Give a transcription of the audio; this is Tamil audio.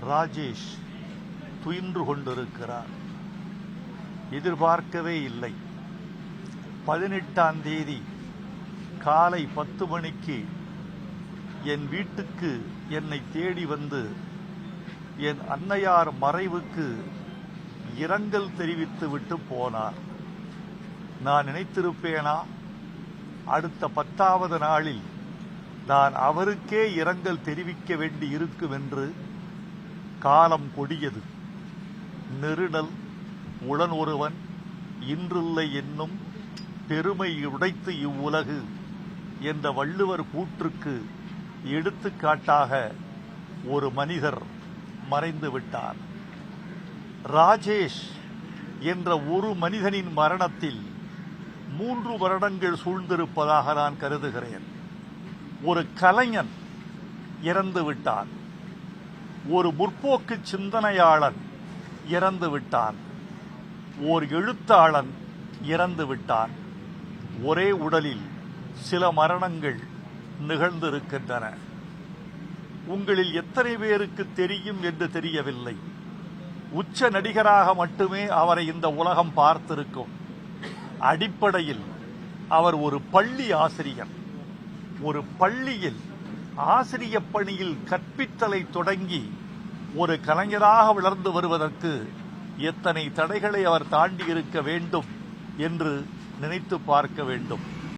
ராஜேஷ் துயின்று கொண்டிருக்கிறார். எதிர்பார்க்கவே இல்லை. பதினெட்டாம் தேதி காலை பத்து மணிக்கு என் வீட்டுக்கு என்னை தேடி வந்து என் அன்னையார் மறைவுக்கு இரங்கல் தெரிவித்துவிட்டு போனார். நான் நினைத்திருப்பேனா? அடுத்த பத்தாவது நாளில் நான் அவருக்கே இரங்கல் தெரிவிக்க வேண்டி இருக்கும் என்று காலம் கொடியது. நெருடல் உடன் ஒருவன் இன்றில்லை என்னும் பெருமை உடைத்து இவ்வுலகு என்ற வள்ளுவர் கூற்றுக்கு எடுத்துக்காட்டாக ஒரு மனிதர் மறைந்துவிட்டார் ராஜேஷ் என்ற ஒரு மனிதனின் மரணத்தில் மூன்று வருடங்கள் சூழ்ந்திருப்பதாக நான் கருதுகிறேன். ஒரு கலைஞன் இறந்து விட்டான். ஒரு முற்போக்கு சிந்தனையாளன் இறந்து விட்டான். ஓர் எழுத்தாளன் இறந்து விட்டான். ஒரே உடலில் சில மரணங்கள் நிகழ்ந்திருக்கின்றன. உங்களில் எத்தனை பேருக்கு தெரியும் என்று தெரியவில்லை. உச்ச நடிகராக மட்டுமே அவரை இந்த உலகம் பார்த்திருக்கும். அடிப்படையில் அவர் ஒரு பள்ளி ஆசிரியர். ஒரு பள்ளியில் ஆசிரிய பணியில் கற்பித்தலை தொடங்கி ஒரு கலைஞராக வளர்ந்து வருவதற்கு எத்தனை தடைகளை அவர் தாண்டி இருக்க வேண்டும் என்று நினைத்து பார்க்க வேண்டும்.